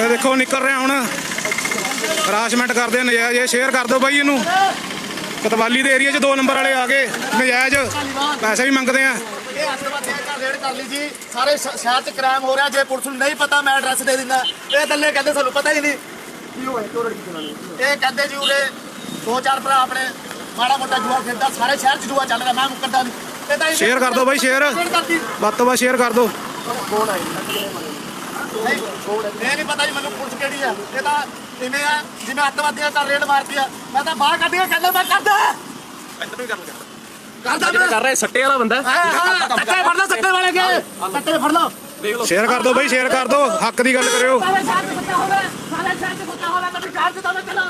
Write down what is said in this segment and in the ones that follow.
ਇਹ ਦੇਖੋ ਨਿਕਲ ਰਿਹਾ ਹੁਣ। ਹਰਾਸਮੈਂਟ ਕਰਦੇ ਨਜਾਇਜ਼। ਇਹ ਸ਼ੇਅਰ ਕਰ ਦਿਓ ਬਾਈ ਇਹਨੂੰ। ਕਤਵਾਲੀ ਦੇ ਏਰੀਆ 'ਚ ਦੋ ਨੰਬਰ ਵਾਲੇ ਆ ਗਏ ਨਜਾਇਜ਼। ਪੈਸੇ ਵੀ ਮੰਗਦੇ ਆ। ਇਹ ਦਾ ਰੇਡ ਕਰ ਲਈ ਜੀ। ਸਾਰੇ ਸ਼- ਸ਼ਹਿਰ 'ਚ ਕ੍ਰਾਈਮ ਹੋ ਰਿਹਾ ਜੇ ਪੁਲਿਸ ਨੂੰ ਨਹੀਂ ਪਤਾ ਮੈਂ ਐਡਰੈਸ ਦੇ ਦਿੰਦਾ। ਇਹ ਦੱਲੇ ਕਹਿੰਦੇ ਸਾਨੂੰ ਪਤਾ ਹੀ ਨਹੀਂ। ਕੀ ਹੋਇਆ? ਕਿਉਂ ਲੜਕੀ ਚਲਾਣੀ ਇਹ ਕਹਿੰਦੇ ਜੀ ਉਰੇ ਦੋ ਚਾਰ ਭਰਾ ਆਪਣੇ ਮਾੜਾ ਮੋਟਾ ਜੂਆ ਖੇਡਦਾ ਸਾਰੇ ਸ਼ਹਿਰ 'ਚ ਜੂਆ ਚੱਲ ਰਿਹਾ ਮੈਂ ਮੁਕਰਦਾ ਨਹੀਂ ਸ਼ੇਅਰ ਕਰ ਦਿਓ ਬਾਈ ਸ਼ੇਅਰ ਵੱਧ ਤੋਂ ਵੱਧ ਸ਼ੇਅਰ ਕਰ ਦਿਓ। ਨਹੀਂ ਇਹ ਨਹੀਂ ਪਤਾ ਜੀ ਮੈਨੂੰ ਪੁਲਿਸ ਕਿਹੜੀ ਆ। ਇਹ ਤਾਂ ਇਵੇਂ ਆ? ਜਿਵੇਂ ਅੱਤਵਾਦੀਆਂ ਦਾ ਰੇਡ ਮਾਰਦੀ ਆ। ਮੈਂ ਤਾਂ ਬਾਹਰ ਕੱਢ ਕੇ ਕਹਿੰਦਾ ਮੈਂ ਕਰਦਾ ਕਰਦਾ ਮੈਂ। ਕਰ ਰਿਹਾ ਸੱਟੇ ਵਾਲਾ ਬੰਦਾ। ਸੱਟੇ ਫੜ ਲਓ ਸੱਟੇ ਵਾਲੇ ਕੇ। ਸੱਟੇ ਫੜ ਲਓ। ਸ਼ੇਅਰ ਕਰ ਦਿਓ ਬਾਈ ਸ਼ੇਅਰ ਕਰ ਦਿਓ। ਹੱਕ ਦੀ ਗੱਲ ਕਰਿਓ। ਸਾਰੇ ਸ਼ਹਿਰ ਚ ਕੁੱਤਾ ਹੋਵੇ ਸਾਰੇ ਸ਼ਹਿਰ ਚ ਕੁੱਤਾ ਹੋਵੇ ਤਾਂ ਸ਼ਹਿਰ ਚ ਤਾਂ ਮੈਂ ਚਲੋ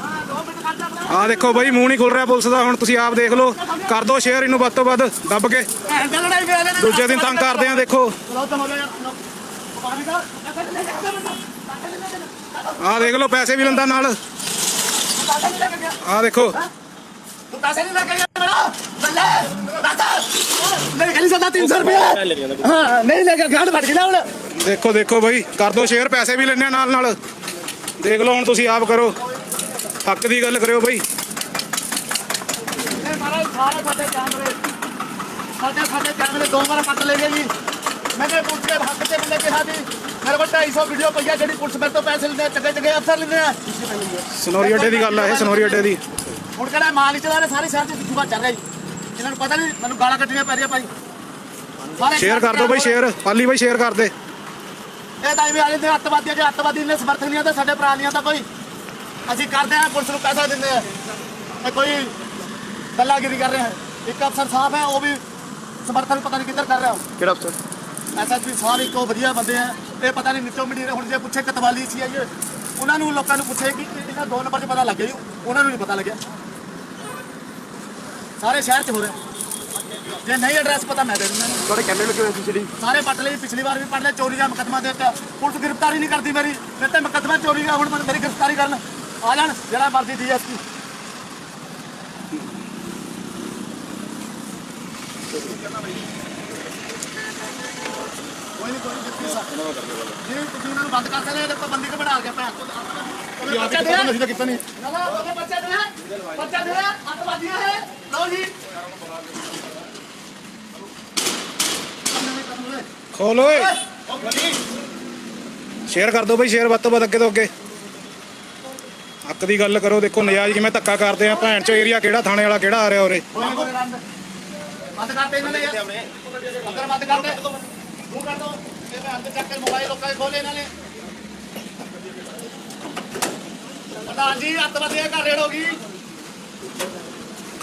ਤੁਹਾਨੂੰ ਦੇਖੋ ਬਾਈ, ਮੂੰਹ ਨਹੀਂ ਖੁੱਲ ਰਿਹਾ ਪੁਲਿਸ ਦਾ, ਹੁਣ ਤੁਸੀਂ ਆਪ ਦੇਖ ਲਓ। ਕਰ ਦਿਓ ਸ਼ੇਅਰ ਇਹਨੂੰ ਵੱਧ ਤੋਂ ਵੱਧ, ਦੱਬ ਕੇ। ਦੂਜੇ ਦਿਨ ਤੰਗ ਕਰਦੇ ਆ, ਦੇਖੋ। ਚਲੋ ਦੇਖ ਲਓ, ਪੈਸੇ ਵੀ ਲੈਂਦਾ ਨਾਲ। ਪੈਸੇ ਦੇਖੋ। ਤੂੰ ਪੈਸੇ ਨਹੀਂ ਲੈ ਮੇਰਾ ਬੱਲੇ ਦਾਦਾ ਨਹੀਂ ਖਲੀ 300 ਰੁਪਏ ਹਾਂ ਨਹੀਂ ਲੈ ਗਾੜ ਫੜ ਗਿਆ ਹੁਣ ਦੇਖੋ ਦੇਖੋ ਬਾਈ, ਕਰ ਦੋ ਸ਼ੇਅਰ ਪੈਸੇ ਵੀ ਲੈਣੇ ਨਾਲ ਨਾਲ ਦੇਖ ਲਓ, ਹੁਣ ਤੁਸੀਂ ਆਪ ਕਰੋ। ਹੱਕ ਦੀ ਗੱਲ ਕਰਿਓ ਬਾਈ। ਸਾਰੇ ਸਾਡੇ ਕੈਮਰੇ। ਸਾਡੇ ਸਾਡੇ ਕੈਮਰੇ ਦੋ ਵਾਰ ਪੱਟ ਲੈ ਗਏ ਜੀ। ਮੈਂ ਕਿਹਾ ਪੁਲਿਸ ਦੇ ਹੱਕ ਤੇ ਬੰਦੇ ਕਿਹਾ ਜੀ ਮੇਰੇ ਕੋਲ 250 ਵੀਡੀਓ ਪਈਆ ਜਿਹੜੀ ਪੁਲਿਸ ਮੇਰੇ ਤੋਂ ਪੈਸੇ ਲੈਂਦੇ ਚੰਗੇ ਚੰਗੇ ਅਫਸਰ ਲੈਂਦੇ ਆ। ਸਨੋਰੀ ਅੱਡੇ ਦੀ ਗੱਲ ਆ ਇਹ ਸਨੋਰੀ ਅੱਡੇ ਦੀ। ਹੁਣ ਕਿਹੜਾ ਮਾਲ ਹੀ ਚਲਾ ਰਹੇ ਸਾਰੇ ਸ਼ਹਿਰ ਚ ਜੂਆ ਚੱਲ ਰਿਹਾ ਜੀ। ਇਹਨਾਂ ਨੂੰ ਪਤਾ ਨਹੀਂ ਮੈਨੂੰ ਗਾਲਾਂ ਕੱਢਣੀਆਂ ਪੈ ਰਹੀਆਂ ਭਾਈ। ਸਾਰੇ ਸ਼ੇਅਰ ਕਰ ਦਿਓ ਬਾਈ ਸ਼ੇਅਰ ਪਾਲੀ ਬਾਈ ਸ਼ੇਅਰ ਕਰ ਦੇ। ਇਹ ਤਾਂ ਐਵੇਂ ਆ ਜਾਂਦੇ ਆ, ਅੱਤਵਾਦੀਆਂ ਜੇ ਅੱਤਵਾਦੀ ਨੇ ਸਮਰਥਨ ਨਹੀਂ ਆਉਂਦਾ ਸਾਡੇ ਕੋਈ। ਅਸੀਂ ਕਰਦੇ ਆ ਪੁਲਿਸ ਨੂੰ ਪੈਸਾ ਦਿੰਦੇ ਆ ਇਹ ਕੋਈ ਦੱਲਾਗਿਰੀ ਕਰ ਰਿਹਾ ਹੈ। ਇੱਕ ਅਫਸਰ ਸਾਹਿਬ ਹੈ ਉਹ ਵੀ ਸਮਰਥਨ ਪਤਾ ਨਹੀਂ ਕਿੱਧਰ ਕਰ ਰਿਹਾ। ਕਿਹੜਾ ਅਫਸਰ? ਐਸਐਸਪੀ ਸਾਹਿਬ ਇੱਕੋ ਵਧੀਆ ਬੰਦੇ ਆ ਇਹ ਪਤਾ ਨਹੀਂ ਨਿੱਚੋ ਮਿੱਟੀ ਹੁਣ ਜੇ ਪੁੱਛੇ ਕਤਵਾਲੀ ਸੀ ਆਈਏ ਉਹਨਾਂ ਨੂੰ ਲੋਕਾਂ ਨੂੰ ਪੁੱਛੇ ਕਿ ਇਹਨਾਂ ਦੋ ਨੰਬਰ 'ਚ ਪਤਾ ਲੱਗ ਗਿਆ ਜੀ ਉਹਨਾਂ ਨੂੰ ਨਹੀਂ ਪਤਾ ਲੱਗਿਆ। ਸਾਰੇ ਸ਼ਹਿਰ 'ਚ ਹੋ ਰਿਹਾ। ਜੇ ਨਹੀਂ ਐਡਰੈਸ ਪਤਾ ਮੈਂ ਦੇ ਦਿੰਦਾ। ਤੁਹਾਡੇ ਕੈਮਰੇ ਲੱਗੇ ਹੋਏ ਜਿਹੜੀ ਸਾਰੇ ਪੱਟ ਲਈ ਪਿਛਲੀ ਵਾਰ ਵੀ ਪੜ ਲਿਆ ਚੋਰੀ ਦਾ ਮੁਕੱਦਮਾ ਦੇ ਦਿੱਤਾ। ਪੁਲਿਸ ਗ੍ਰਿਫਤਾਰੀ ਨਹੀਂ ਕਰਦੀ ਮੇਰੀ। ਮੈਂ ਤੇ ਮੁਕੱਦਮਾ ਚੋਰੀ ਦਾ ਹੁਣ ਮੈਨੂੰ ਮੇਰੀ ਗ੍ਰਿਫਤਾਰੀ ਕਰਨ। ਆ ਜਾਣ ਜਿਹੜਾ ਮਰਜ਼ੀ ਡੀਐਸਪੀ ਕੋਈ ਨਹੀਂ ਕੋਈ ਨਹੀਂ ਜਿੱਤੀ ਸਾ ਜੀ ਤੁਸੀਂ ਇਹਨਾਂ ਨੂੰ ਬੰਦ ਕਰ ਸਕਦੇ ਦੇਖੋ ਬੰਦੀ ਕੋ ਬਣਾ ਕੇ ਭੈਣ ਬੱਚਾ ਦੇ ਅਸੀਂ ਤਾਂ ਕੀਤਾ ਨਹੀਂ। ਨਾ ਨਾ ਉਹਦੇ ਬੱਚਾ ਦੇ ਬੱਚਾ ਦੇ ਅੱਤਵਾਦੀਆਂ ਹੈ। ਲਓ ਜੀ। ਖੋਲ। ਓਏ। ਸ਼ੇਅਰ ਕਰ ਦਿਓ ਬਾਈ ਸ਼ੇਅਰ ਵੱਧ ਤੋਂ ਵੱਧ ਅੱਗੇ ਤੋਂ ਅੱਗੇ। ਹੱਕ ਦੀ ਗੱਲ ਕਰੋ ਦੇਖੋ ਨਜਾਇਜ਼ ਕਿਵੇਂ ਧੱਕਾ ਕਰਦੇ ਆ। ਭੈਣ ਚੋ ਏਰੀਆ ਕਿਹੜਾ ਥਾਣੇ ਵਾਲਾ ਕਿਹੜਾ ਆ ਰਿਹਾ ਉਰੇ? ਬੰਦ ਕਰਤੇ ਇਹਨਾਂ ਨੇ ਅੰਦਰ ਬੰਦ ਕਰਤੇ ਮੂੰਹ ਕਰ ਦੋ। ਇਹ ਮੈਂ ਅੰਦਰ ਚੱਕ ਕੇ ਮੋਬਾਈਲ ਲੋਕਾਂ ਦੇ ਖੋਲੇ ਇਹਨਾਂ ਨੇ। ਪ੍ਰਧਾਨ ਜੀ ਅੱਤਵਾਦੀਆਂ ਘਰ ਰੇਡ ਹੋ ਗਈ।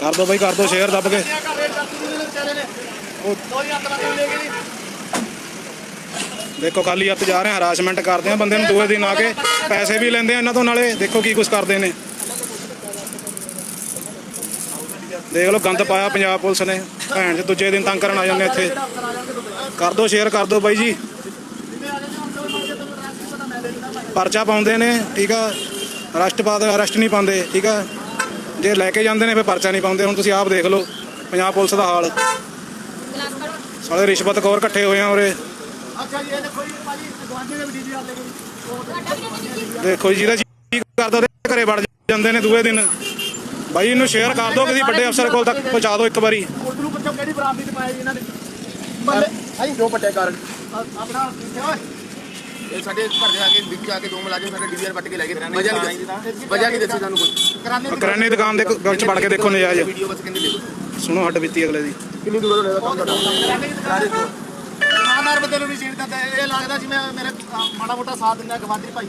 ਕਰ ਦਿਓ ਬਾਈ ਕਰ ਦਿਓ ਸ਼ੇਅਰ ਦੱਬ ਕੇ। ਉਹ ਕੋਈ ਅੱਤਵਾਦੀ ਲੈ ਗਏ ਦੇਖੋ ਖਾਲੀ ਹੱਥ ਜਾ ਰਹੇ ਆ ਹਰਾਸਮੈਂਟ ਕਰਦੇ ਆ ਬੰਦੇ ਨੂੰ ਦੂਏ ਦਿਨ ਆ ਕੇ। ਪੈਸੇ ਵੀ ਲੈਂਦੇ ਆ ਇਹਨਾਂ ਤੋਂ, ਨਾਲੇ ਦੇਖੋ ਕੀ ਕੁਝ ਕਰਦੇ ਨੇ। ਦੇਖ ਲਓ, ਗੰਦ ਪਾਇਆ ਪੰਜਾਬ ਪੁਲਿਸ ਨੇ। ਭੈਣ ਜੀ, ਦੂਜੇ ਦਿਨ ਤੰਗ ਕਰਨ ਆ ਜਾਂਦੇ ਇੱਥੇ। ਕਰ ਦਿਓ ਸ਼ੇਅਰ ਕਰ ਦਿਓ ਬਾਈ ਜੀ। ਪਰਚਾ ਪਾਉਂਦੇ ਨੇ, ਠੀਕ ਆ। ਅਰੈਸਟ ਪਾ ਦੇ ਅਰੈਸਟ ਨਹੀਂ ਪਾਉਂਦੇ, ਠੀਕ ਆ। ਜੇ ਲੈ ਕੇ ਜਾਂਦੇ ਨੇ, ਫਿਰ ਪਰਚਾ ਨਹੀਂ ਪਾਉਂਦੇ। ਹੁਣ ਤੁਸੀਂ ਆਪ ਦੇਖ ਲਓ, ਪੰਜਾਬ ਪੁਲਿਸ ਦਾ ਹਾਲ। ਸਾਲੇ ਰਿਸ਼ਵਤ ਖੋਰ ਇਕੱਠੇ ਹੋਏ ਆ ਉਰੇ। ਅੱਛਾ ਜੀ ਇਹ ਦੇਖੋ ਜੀ ਭਾਜੀ ਗਵਾਂਢੀ ਦੇ ਲੈ ਦੇਖੋ ਜੀ, ਕਰਦਾ ਤੇ ਘਰੇ ਵੜ ਜਾਂਦੇ ਨੇ ਦੂਏ ਦਿਨ। ਬਾਈ ਇਹਨੂੰ ਸ਼ੇਅਰ ਕਰ ਦਿਓ ਕਿਸੇ ਵੱਡੇ ਅਫਸਰ ਕੋਲ ਤੱਕ ਪਹੁੰਚਾ ਦਿਓ ਇੱਕ ਵਾਰੀ। ਪੁਲਿਸ ਨੂੰ ਪੁੱਛੋ ਕਿਹੜੀ ਬਰਾਮਦੀ ਚ ਪਾਇਆ ਜੀ ਇਹਨਾਂ ਨੇ? ਬੱਲੇ ਹਾਈ ਕਿਉਂ ਪੱਟਿਆ ਕਾਰਨ। ਆਪਣਾ ਕਿੱਥੇ ਓਏ। ਇਹ ਸਾਡੇ ਘਰ ਦੇ ਆ ਕੇ ਵਿੱਚ ਆ ਕੇ ਦੋ ਮੁਲਾਜ਼ਮ ਸਾਡੇ ਡੀਵੀਆਰ ਪੱਟ ਕੇ ਲੈ ਗਏ। ਵਜ੍ਹਾ ਨਹੀਂ ਦੱਸੀ ਵਜ੍ਹਾ ਨਹੀਂ ਦੱਸੀ ਸਾਨੂੰ ਕੋਈ? ਕਰਾਨੇ ਦੀ ਕਰਿਆਨੇ ਦੀ ਦੁਕਾਨ ਦੇ ਵਿੱਚ ਵੜ ਕੇ ਦੇਖੋ ਨਜਾਇਜ਼ ਵੀਡੀਓ ਬਸ ਕਹਿੰਦੇ ਦੇਖੋ ਸੁਣੋ ਹੱਡ ਬੀਤੀ ਅਗਲੇ ਦੀ। ਕਿੰਨੀ ਦੂਰ ਤੋਂ ਕੰਮ ਕਰਾਨੇ ਦੀ ਦੁਕਾਨ ਇਮਾਨਦਾਰ ਬੰਦੇ ਨੂੰ ਨਹੀਂ ਚੀੜ ਦਿੰਦਾ ਇਹ ਲੱਗਦਾ ਜਿਵੇਂ ਮੇਰੇ ਮਾੜਾ ਮੋਟਾ ਸਾਥ ਦਿੰਦਾ ਗਵਾਂਢੀ ਭਾਈ।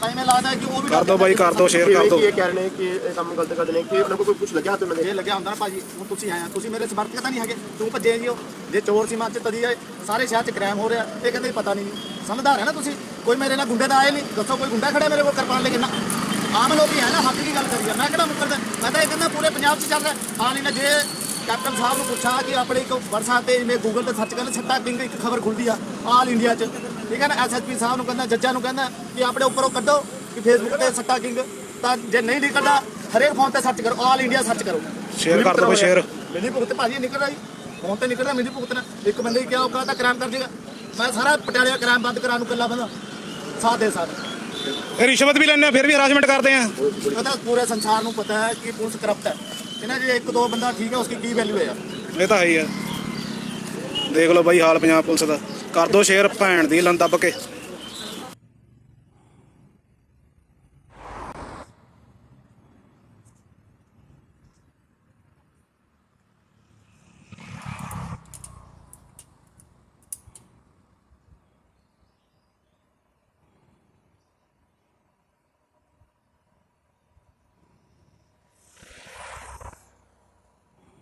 ਤਾਂ ਮੈਂ ਲੱਗਦਾ ਕਿ ਉਹ ਵੀ ਕਰ ਦਿਓ ਬਾਈ ਕਰ ਦਿਓ ਸ਼ੇਅਰ ਕਰ ਦਿਓ ਇਹ ਕਹਿ ਰਹੇ ਨੇ ਕਿ ਇਹ ਕੰਮ ਗਲਤ ਕਰਦੇ ਨੇ ਕਿ ਉਹਨਾਂ ਕੋਲ ਕੋਈ ਕੁਝ ਲੱਗਿਆ ਹੱਥ ਉਹਨਾਂ ਦੇ? ਇਹ ਲੱਗਿਆ ਹੁੰਦਾ ਨਾ ਭਾਜੀ ਹੁਣ ਤੁਸੀਂ ਆਏ ਆ ਤੁਸੀਂ ਮੇਰੇ ਸਮਰਥਕ ਤਾਂ ਨਹੀਂ ਹੈਗੇ ਤੂੰ ਭੱਜੇ ਜੀ ਉਹ। ਜੇ ਚੋਰ ਸੀ ਮੱਚ ਤਦੀ ਆਏ ਸਾਰੇ ਸ਼ਹਿਰ 'ਚ ਕ੍ਰਾਈਮ ਹੋ ਰਿਹਾ ਇਹ ਕਹਿੰਦੇ ਪਤਾ ਨਹੀਂ। ਸਮਝਦਾਰ ਹੈ ਨਾ ਤੁਸੀਂ ਕੋਈ ਮੇਰੇ ਨਾਲ ਗੁੰਡੇ ਦਾ ਆਏ ਨਹੀਂ। ਦੱਸੋ ਕੋਈ ਗੁੰਡਾ ਖੜਾ ਮੇਰੇ ਕੋਲ ਕਿਰਪਾਨ ਲੈ ਕੇ ਨਾ। ਆਮ ਲੋਕ ਹੀ ਹੈ ਨਾ ਹੱਕ ਦੀ ਗੱਲ ਕਰੀ ਆ ਮੈਂ ਕਿਹੜਾ ਮੁੱਕਰਦਾ? ਮੈਂ ਤਾਂ ਇਹ ਕਹਿੰਦਾ ਪੂਰੇ ਪੰਜਾਬ 'ਚ ਚੱਲ ਰਿਹਾ। ਹਾਲ ਹੀ ਨਾ ਜੇ ਕੈਪਟਨ ਸਾਹਿਬ ਨੂੰ ਪੁੱਛਾ ਕਿ ਆਪਣੇ ਇੱਕ ਵਟਸਐਪ ਤੇ ਜਿਵੇਂ ਗੂਗਲ ਤੇ ਸਰਚ ਕਰਨ ਛੱਟਾ ਕਿੰਗ ਇੱਕ ਖਬਰ ਖੁੱਲਦੀ ਆ ਆਲ ਇੰਡੀਆ 'ਚ। ਠੀਕ ਹੈ ਨਾ? ਐਸਐਸਪੀ ਸਾਹਿਬ ਨੂੰ ਕਹਿੰਦਾ ਜੱਜਾਂ ਨੂੰ ਕਹਿੰਦਾ ਕਿ ਆਪਣੇ ਉੱਪਰੋਂ ਕੱਢੋ ਕਿ ਫੇਸਬੁੱਕ ਤੇ ਸੱਟਾ ਕਿੰਗ ਤਾਂ ਜੇ ਨਹੀਂ ਨਿਕਲਦਾ ਹਰੇਕ ਫੋਨ ਤੇ ਸਰਚ ਕਰੋ ਆਲ ਇੰਡੀਆ ਸਰਚ ਕਰੋ। ਸ਼ੇਅਰ ਕਰ ਦਿਓ ਸ਼ੇਅਰ ਮਿਲੀ ਭੁਗਤ ਭਾਜੀ ਨਿਕਲ ਰਹੀ ਫੋਨ ਤੇ ਨਿਕਲਦਾ ਮਿਲੀ ਭੁਗਤ ਨਾ। ਇੱਕ ਬੰਦੇ ਕਿਹਾ ਉਹ ਕਹਿੰਦਾ ਕ੍ਰਾਈਮ ਕਰ ਦੇਗਾ। ਮੈਂ ਸਾਰਾ ਪਟਿਆਲੇ ਕ੍ਰਾਈਮ ਬੰਦ ਕਰਾਉਣ ਨੂੰ ਕੱਲਾ ਬੰਦਾ। ਸਾਥ ਦੇ ਇਹ ਰਿਸ਼ਵਤ ਵੀ ਆ ਫਿਰ ਵੀ ਹਰਾਸਮੈਂਟ ਕਰਦੇ ਆ। ਇਹ ਤਾਂ ਪੂਰੇ ਸੰਸਾਰ ਨੂੰ ਪਤਾ ਹੈ ਕਿ ਪੁਲਿਸ ਕਰਪਟ ਹੈ। ਇਹਨਾਂ ਜੇ ਇੱਕ ਦੋ ਬੰਦਾ ਠੀਕ ਹੈ ਉਸकी ਕੀ ਵੈਲਿਊ ਹੈ ਯਾਰ? ਇਹ ਤਾਂ ਹੈ ਹੀ ਆ। ਦੇਖ ਲਓ ਬਾਈ ਹਾਲ ਪੰਜਾਬ ਪੁਲਿਸ ਦਾ। ਕਰ ਦੋ ਸ਼ੇਅਰ ਭੈਣ ਦੀ, ਲੰਨ ਦੱਬ ਕੇ।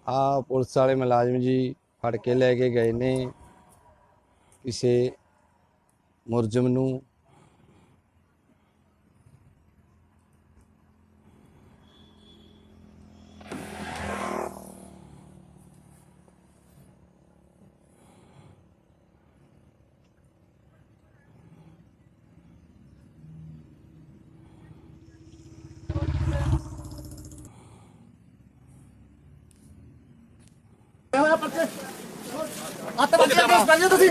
ਆ ਪੁਲਿਸ ਵਾਲੇ ਮੁਲਾਜ਼ਮ ਜੀ ਫੜ ਕੇ ਲੈ ਕੇ ਗਏ ਨੇ ਕਿਸੇ ਮੁਰਜਮ ਨੂੰ ਅੱਤ ਕੇਸ ਬੰਦੇ ਤੁਸੀਂ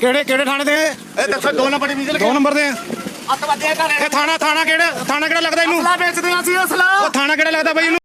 ਕਿਹੜੇ ਕਿਹੜੇ ਥਾਣੇ ਦੇ ਇਹ ਦੱਸੋ ਦੋ ਨੰਬਰ ਡਿਵੀਜ਼ਨ ਦੋ ਨੰਬਰ ਦੇ ਆ ਅੱਤ ਬੰਦੇ ਘਰੇ ਇਹ ਥਾਣਾ ਥਾਣਾ ਕਿਹੜਾ ਥਾਣਾ ਕਿਹੜਾ ਲੱਗਦਾ ਇਹਨੂੰ? ਅਸਲਾ ਵੇਚਦੇ ਆ ਅਸੀਂ ਅਸਲਾ। ਉਹ ਥਾਣਾ ਕਿਹੜਾ ਲੱਗਦਾ ਬਾਈ ਇਹਨੂੰ?